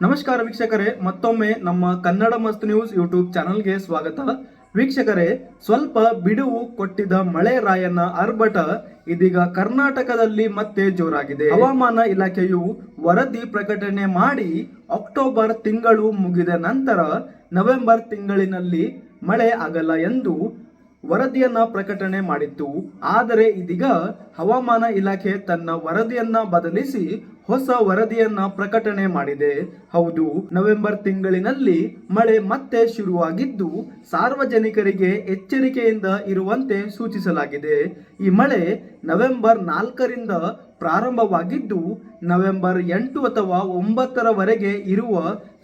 ನಮಸ್ಕಾರ ವೀಕ್ಷಕರೇ, ಮತ್ತೊಮ್ಮೆ ನಮ್ಮ ಕನ್ನಡ ಮಸ್ತ್ ನ್ಯೂಸ್ ಯೂಟ್ಯೂಬ್ ಚಾನಲ್ಗೆ ಸ್ವಾಗತ. ವೀಕ್ಷಕರೇ, ಸ್ವಲ್ಪ ಬಿಡುವು ಕೊಟ್ಟಿದ್ದ ಮಳೆ ರಾಯನ ಅರ್ಭಟ ಇದೀಗ ಕರ್ನಾಟಕದಲ್ಲಿ ಮತ್ತೆ ಜೋರಾಗಿದೆ. ಹವಾಮಾನ ಇಲಾಖೆಯು ವರದಿ ಪ್ರಕಟಣೆ ಮಾಡಿ ಅಕ್ಟೋಬರ್ ತಿಂಗಳು ಮುಗಿದ ನಂತರ ನವೆಂಬರ್ ತಿಂಗಳಿನಲ್ಲಿ ಮಳೆ ಆಗಲ್ಲ ಎಂದು ವರದಿಯನ್ನ ಪ್ರಕಟಣೆ ಮಾಡಿತ್ತು. ಆದರೆ ಇದೀಗ ಹವಾಮಾನ ಇಲಾಖೆ ತನ್ನ ವರದಿಯನ್ನ ಬದಲಿಸಿ ಹೊಸ ವರದಿಯನ್ನ ಪ್ರಕಟಣೆ ಮಾಡಿದೆ. ಹೌದು, ನವೆಂಬರ್ ತಿಂಗಳಿನಲ್ಲಿ ಮಳೆ ಮತ್ತೆ ಶುರುವಾಗಿದ್ದು ಸಾರ್ವಜನಿಕರಿಗೆ ಎಚ್ಚರಿಕೆಯಿಂದ ಇರುವಂತೆ ಸೂಚಿಸಲಾಗಿದೆ. ಈ ಮಳೆ ನವೆಂಬರ್ ನಾಲ್ಕರಿಂದ ಪ್ರಾರಂಭವಾಗಿದ್ದು ನವೆಂಬರ್ ಎಂಟು ಅಥವಾ ಒಂಬತ್ತರವರೆಗೆ ಇರುವ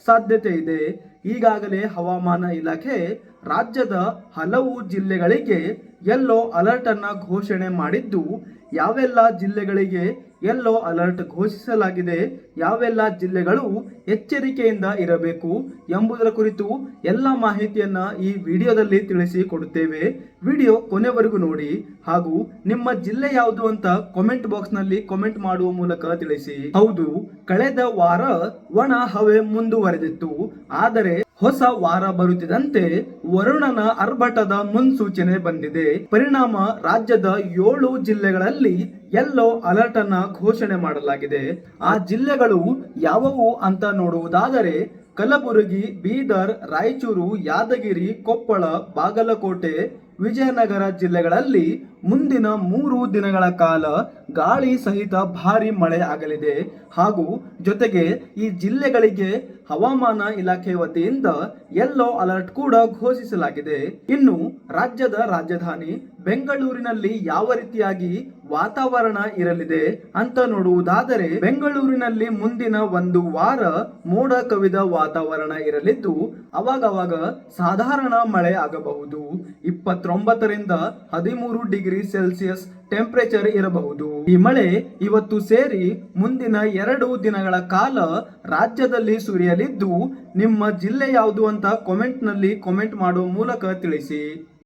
ಸಾಧ್ಯತೆ ಇದೆ. ಈಗಾಗಲೇ ಹವಾಮಾನ ಇಲಾಖೆ ರಾಜ್ಯದ ಹಲವು ಜಿಲ್ಲೆಗಳಿಗೆ ಯೆಲ್ಲೋ ಅಲರ್ಟ್ ಅನ್ನ ಘೋಷಣೆ ಮಾಡಿದ್ದು, ಯಾವೆಲ್ಲ ಜಿಲ್ಲೆಗಳಿಗೆ ಯೆಲ್ಲೋ ಅಲರ್ಟ್ ಘೋಷಿಸಲಾಗಿದೆ, ಯಾವೆಲ್ಲ ಜಿಲ್ಲೆಗಳು ಎಚ್ಚರಿಕೆಯಿಂದ ಇರಬೇಕು ಎಂಬುದರ ಕುರಿತು ಎಲ್ಲ ಮಾಹಿತಿಯನ್ನು ಈ ವಿಡಿಯೋದಲ್ಲಿ ತಿಳಿಸಿ ಕೊಡುತ್ತೇವೆ. ವಿಡಿಯೋ ಕೊನೆವರೆಗೂ ನೋಡಿ ಹಾಗೂ ನಿಮ್ಮ ಜಿಲ್ಲೆ ಯಾವುದು ಅಂತ ಕಾಮೆಂಟ್ ಬಾಕ್ಸ್ನಲ್ಲಿ ಕಾಮೆಂಟ್ ಮಾಡುವ ಮೂಲಕ ತಿಳಿಸಿ. ಹೌದು, ಕಳೆದ ವಾರ ಒಣ ಹವೆ ಮುಂದುವರೆದಿತ್ತು, ಆದರೆ ಹೊಸ ವಾರ ಬರುತ್ತಿದ್ದಂತೆ ವರುಣನ ಅರ್ಭಟದ ಮುನ್ಸೂಚನೆ ಬಂದಿದೆ. ಪರಿಣಾಮ ರಾಜ್ಯದ ಏಳು ಜಿಲ್ಲೆಗಳಲ್ಲಿ ಎಲ್ಲೋ ಅಲರ್ಟ್ ಅನ್ನ ಘೋಷಣೆ ಮಾಡಲಾಗಿದೆ. ಆ ಜಿಲ್ಲೆಗಳು ಯಾವುವು ಅಂತ ನೋಡುವುದಾದರೆ, ಕಲಬುರಗಿ, ಬೀದರ್, ರಾಯಚೂರು, ಯಾದಗಿರಿ, ಕೊಪ್ಪಳ, ಬಾಗಲಕೋಟೆ, ವಿಜಯನಗರ ಜಿಲ್ಲೆಗಳಲ್ಲಿ ಮುಂದಿನ ಮೂರು ದಿನಗಳ ಕಾಲ ಗಾಳಿ ಸಹಿತ ಭಾರಿ ಮಳೆ ಆಗಲಿದೆ. ಹಾಗೂ ಜೊತೆಗೆ ಈ ಜಿಲ್ಲೆಗಳಿಗೆ ಹವಾಮಾನ ಇಲಾಖೆ ವತಿಯಿಂದ ಯೆಲ್ಲೋ ಅಲರ್ಟ್ ಕೂಡ ಘೋಷಿಸಲಾಗಿದೆ. ಇನ್ನು ರಾಜ್ಯದ ರಾಜಧಾನಿ ಬೆಂಗಳೂರಿನಲ್ಲಿ ಯಾವ ರೀತಿಯಾಗಿ ವಾತಾವರಣ ಇರಲಿದೆ ಅಂತ ನೋಡುವುದಾದರೆ, ಬೆಂಗಳೂರಿನಲ್ಲಿ ಮುಂದಿನ ಒಂದು ವಾರ ಮೋಡ ಕವಿದ ವಾತಾವರಣ ಇರಲಿದ್ದು, ಅವಾಗವಾಗ ಸಾಧಾರಣ ಮಳೆ ಆಗಬಹುದು. ಇಪ್ಪತ್ತೊಂಬತ್ತರಿಂದ ಹದಿಮೂರು ಡಿಗ್ರಿ ಸೆಲ್ಸಿಯಸ್ ಟೆಂಪರೇಚರ್ ಇರಬಹುದು. ಈ ಮಳೆ ಇವತ್ತು ಸೇರಿ ಮುಂದಿನ ಎರಡು ದಿನಗಳ ಕಾಲ ರಾಜ್ಯದಲ್ಲಿ ಸುರಿಯಲಿದ್ದು ನಿಮ್ಮ ಜಿಲ್ಲೆ ಯಾವುದು ಅಂತ ಕಾಮೆಂಟ್ನಲ್ಲಿ ಕಾಮೆಂಟ್ ಮಾಡುವ ಮೂಲಕ ತಿಳಿಸಿ.